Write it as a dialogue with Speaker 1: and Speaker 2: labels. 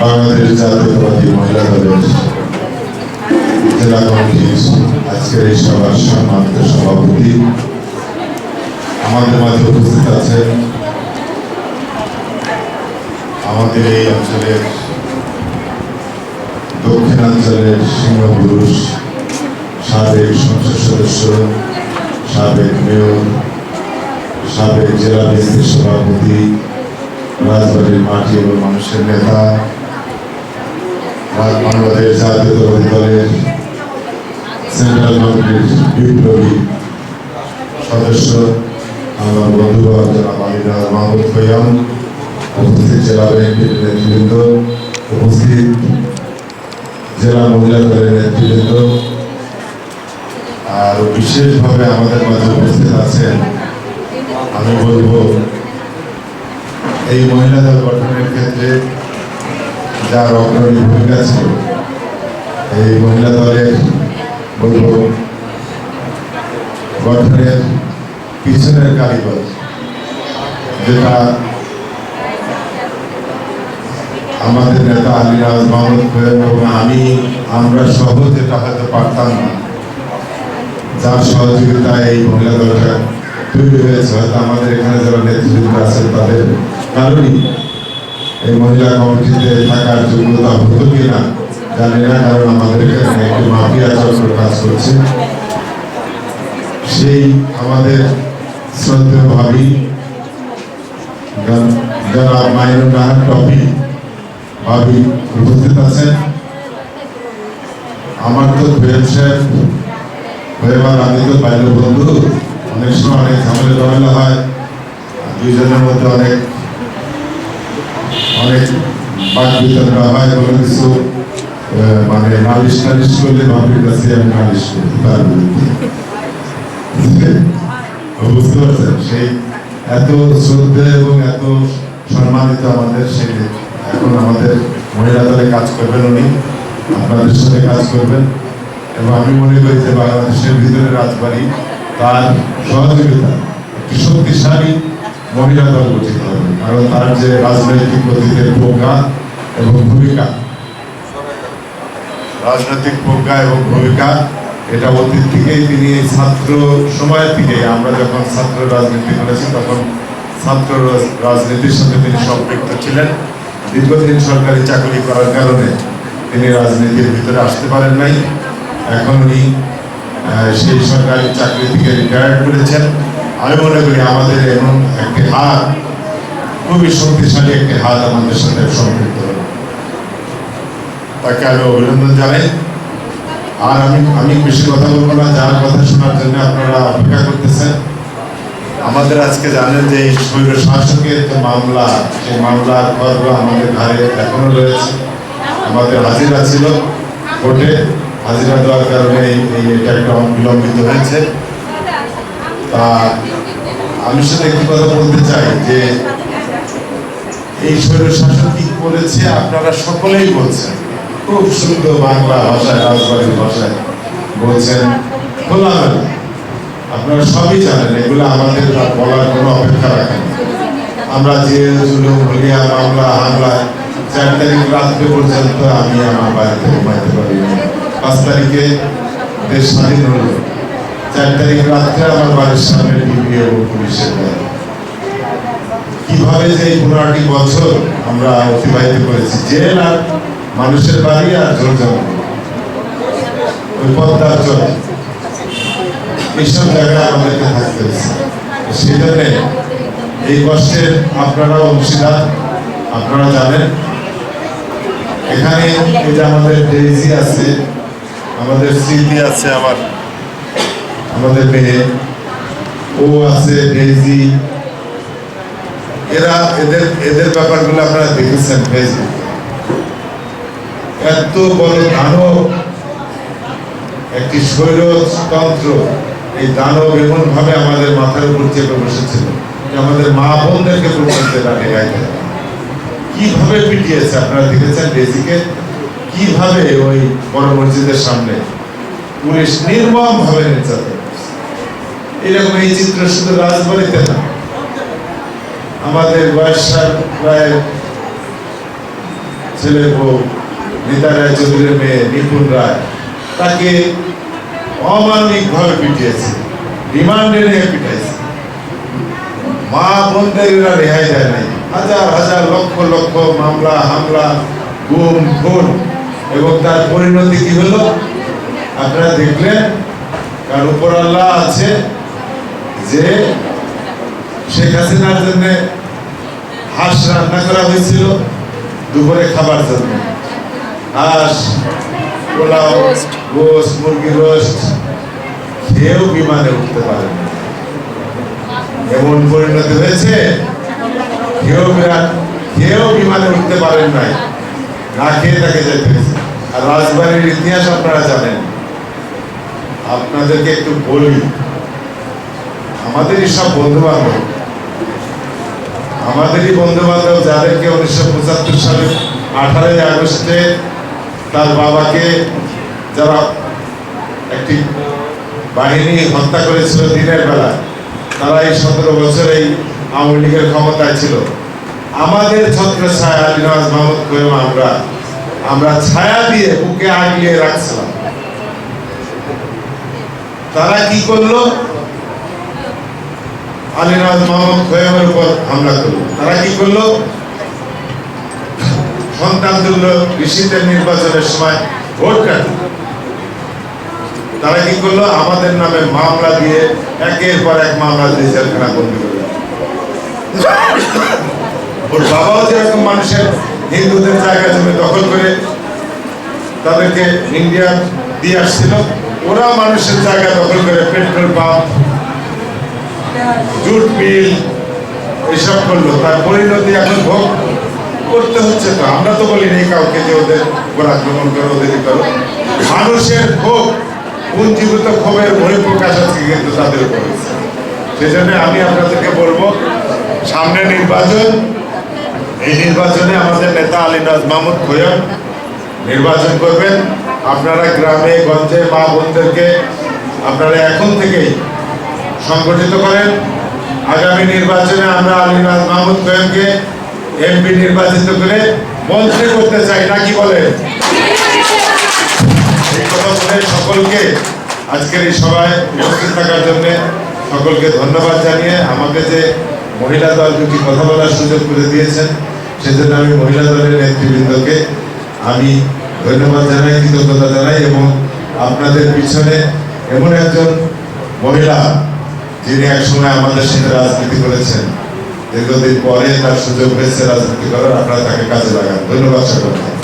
Speaker 1: বাংলাদেশ জাতীয়তাবাদী মহিলা দলের জেলা কমিটির আজকের এই সভার সম্মানিত সভাপতি আমাদের মাঝে উপস্থিত আছেন আমাদের এই অঞ্চলের দক্ষিণাঞ্চলের সিংহপুরুষ সাবেক সংসদ সদস্য সাবেক মেয়র, সাবেক জেলা বিএনপির সভাপতি, রাজবাড়ির মাটি এবং মানুষের নেতা বাংলাদেশ জাতীয়তাবাদী দলের সেন্ট্রাল কমিটির বিপ্লবী সদস্য, আমার বন্ধুবর জনাব আলিদার মাহমুদ খৈয়াম উপস্থিত, জেলা বিএনপির নেতৃবৃন্দ উপস্থিত, জেলা মহিলা দলের নেতৃবৃন্দ, আর বিশেষভাবে আমাদের মাঝে উপস্থিত আছেন, আমি বলব, এই মহিলা দল গঠনের ক্ষেত্রে যার অগ্রণী ভূমিকা ছিল। এই মহিলা দলের বলব গঠনের পিছনের কারিগর, যেটা আমাদের নেতা আলিরাজ মাহমুদ এবং আমি, আমরা সহ যেটা হয়তো পারতাম না, যার সহযোগিতায় এই মহিলা দলটা তৈরি হয়েছে। হয়তো আমাদের এখানে যারা নেতৃবৃন্দ আছেন, তাদের কারণেই এই মহিলা কমিটিতে থাকার যোগ্যতা হতো কিনা জানি না, কারণ আমাদের এখানে একটি মাফিয়া চক্র কাজ করছে। সেই আমাদের শ্রদ্ধেয় ভাবি যারা- যারা মাইনুর নাহার টপি ভাবি উপস্থিত আছেন। আমার তো বেদ সাহেব এবার আমি তো বাল্য বন্ধু। অনেক সময় অনেক ঝামেলা ঝামেলা হয় দুইজনের মধ্যে অনেক অনেক বাক বিতর্ক হয় মানে করলে ভাবির কাছে আমি করি তার বুঝতে পারছেন সেই এত শ্রদ্ধা এবং এত সম্মানিত আমাদের সেই এখন আমাদের মহিলা দলে কাজ করবেন উনি আপনাদের সাথে কাজ করবেন এবং আমি মনে করি যে বাংলাদেশের ভিতরে রাজবাড়ি তার সহযোগিতা একটি শক্তিশালী মহিলা দল গঠিত। কারণ তার যে রাজনৈতিক অতীতের প্রজ্ঞা এবং ভূমিকা। রাজনৈতিক প্রজ্ঞা এবং ভূমিকা, এটা অতীত থেকেই তিনি ছাত্র সময় থেকে, আমরা যখন ছাত্র রাজনীতি করেছি, তখন ছাত্র রাজনীতির সাথে তিনি সম্পৃক্ত ছিলেন। দীর্ঘদিন সরকারি চাকরি করার কারণে তিনি রাজনীতির ভিতরে আসতে পারেন নাই। এখন উনি সেই সরকারি চাকরি থেকে রিটায়ার করেছেন। আমি মনে করি আমাদের এমন একটি হাত খুবই শক্তিশালী একটি হাত আমাদের সাথে সম্পৃক্ত। তাকে আমি অভিনন্দন জানাই। আর আমি আমি বেশি কথা বলব না, যার কথা শোনার জন্য আপনারা অপেক্ষা করতেছেন। আমাদের আজকে জানেন যে স্বৈর শাসকের যে মামলা সেই মামলার পর্ব আমাদের ঘরে এখনও রয়েছে। আমাদের হাজিরা ছিল কোর্টে। হাজিরা দেওয়ার কারণে এই এটা একটা বিলম্বিত হয়েছে। তা আমি শুধু একটি কথা বলতে চাই যে এই স্বৈর শাসক কি করেছে আপনারা সকলেই বলছেন। খুব সুন্দর বাংলা ভাষায়, রাজবাড়ির ভাষায় বলছেন। খোলামেলা আপনারা সবই জানেন, এগুলো আমাদের বলার কোনো অপেক্ষা রাখেন আমরা যে হলিয়া, মামলা হামলায় চার তারিখ রাত্রে পর্যন্ত আমি আমার বাড়িতে ঘুমাইতে পারি পাঁচ তারিখে দেশ স্বাধীন হলো। চার তারিখ রাত্রে আমার বাড়ির সামনে এবং পুলিশের গাড়ি। কীভাবে এই পনেরোটি বছর আমরা অতিবাহিত করেছি, জেল আর মানুষের বাড়ি আর জোর জঙ্গল ওই পদ্মার জল। এইসব জায়গায় আমাদেরকে থাকতে হয়েছে। সেই জন্যে এই কষ্টের আপনারা অংশীদার, আপনারা জানেন। এখানে এই যে আমাদের ডেইজি আছে, আমাদের স্মৃতি আছে আমার, আমাদের মেয়ে। ও আছে ডেইজি এরা এদের এদের ব্যাপারগুলো আপনারা দেখেছেন এত বড় দানব, একটি স্বৈরতন্ত্র, এই দানব এমন ভাবে আমাদের মাথার উপর চেপে বসেছিল আমাদের মা বোনদেরকে পর্যন্ত তাকে গাইতে কীভাবে পিটিয়েছে আপনারা দেখেছেন ডেজিকে কীভাবে ওই বড় মসজিদের সামনে পুলিশ নির্মম ভাবে নির্যাতন এরকম এই চিত্র শুধু রাজবাড়িতে না আমাদের বয়সার প্রায় ছেলে বউ, নিতা রায় চৌধুরীর মেয়ে নিপুণ রায়, তাকে অমানবিকভাবে পিটিয়েছে, রিমান্ডে নিয়ে পিটাইছে। মা বোনদের এরা রেহাই দেয় নাই। হাজার হাজার লক্ষ লক্ষ মামলা, হামলা, গুম, খুন, এবং তার পরিণতি কি হলো? আপনারা দেখলেন কারণ উপর আল্লাহ আছে যে শেখ হাসিনার জন্য হাঁস রান্না করা হয়েছিল দুপুরে খাবার জন্য। হাঁস পোলাও গোস মুরগি রোস্ট খেয়েও বিমানে উঠতে পারে এমন পরিণতি হয়েছে কেউ বিরাট কেউ বিমানে উঠতে পারেন নাই। না খেয়ে তাকে যেতে হয়েছে। আর রাজবাড়ির ইতিহাস আপনারা জানেন। আপনাদেরকে একটু বলি আমাদেরই সব বন্ধু বান্ধব আমাদেরই বন্ধু বান্ধব যাদেরকে উনিশশো পঁচাত্তর সালে আঠারোই আগস্টে তার বাবাকে যারা একটি বাহিনী হত্যা করেছিল দিনের বেলা, তারা এই সতেরো বছর এই আওয়ামী লীগের ক্ষমতায় ছিল। আমাদের ছত্র ছায়া আলিনাজ মাহমুদ কোয়েম আমরা আমরা ছায়া দিয়ে বুকে আগলিয়ে রাখছিলাম। তারা কি করল? আলিনাজ মাহমুদ কোয়েমের উপর হামলা করল। তারা কি করল? সন্তান তুল্য ঋষিদের নির্বাচনের সময় ভোট কাটলো। তারা কি করল? আমাদের নামে মামলা দিয়ে একের পর এক মামলা দিয়ে জেলখানা বন্দি করল ওর বাবাও যেরকম মানুষের হিন্দুদের জায়গা জমি দখল করে তাদেরকে ইন্ডিয়া দিয়ে আসছিল ওরা মানুষের জায়গা দখল করে পেট্রোল পাম্প জুট মিল এসব করল। তার পরিণতি এখন ভোগ করতে হচ্ছে তো। আমরা তো বলি নেই কাউকে যে ওদের উপর আক্রমণ করো, ওদের করো। মানুষের ক্ষোভ পুঞ্জীভূত ক্ষোভের বহিঃপ্রকাশ আজকে কিন্তু তাদের উপর। সেজন্য আমি আপনাদেরকে বলব, সামনে নির্বাচন। এই নির্বাচনে আমাদের নেতা আলিনাজ মাহমুদ খোয়ন নির্বাচন করবেন। আপনারা গ্রামে, গঞ্জে, মা বোনদেরকে আপনারা এখন থেকেই সংগঠিত করেন। আগামী নির্বাচনে আমরা আলিনাজ মাহমুদ খোয়নকে এমপি নির্বাচিত করে মন্ত্রী করতে চাই, নাকি বলেন? এই কথা বলে সকলকে আজকের এই সভায় উপস্থিত থাকার জন্য সকলকে ধন্যবাদ জানিয়ে আমাকে যে মহিলা দল দুটি কথা বলার সুযোগ করে দিয়েছেন, সেজন্য আমি মহিলা দলের নেতৃবৃন্দকে আমি ধন্যবাদ জানাই, কৃতজ্ঞতা জানাই এবং আপনাদের পিছনে এমন একজন মহিলা যিনি একসময় আমাদের সাথে রাজনীতি করেছেন, দীর্ঘদিন পরে তার সুযোগ হয়েছে রাজনীতি করার, আপনারা তাকে কাজে লাগান। ধন্যবাদ সকলকে।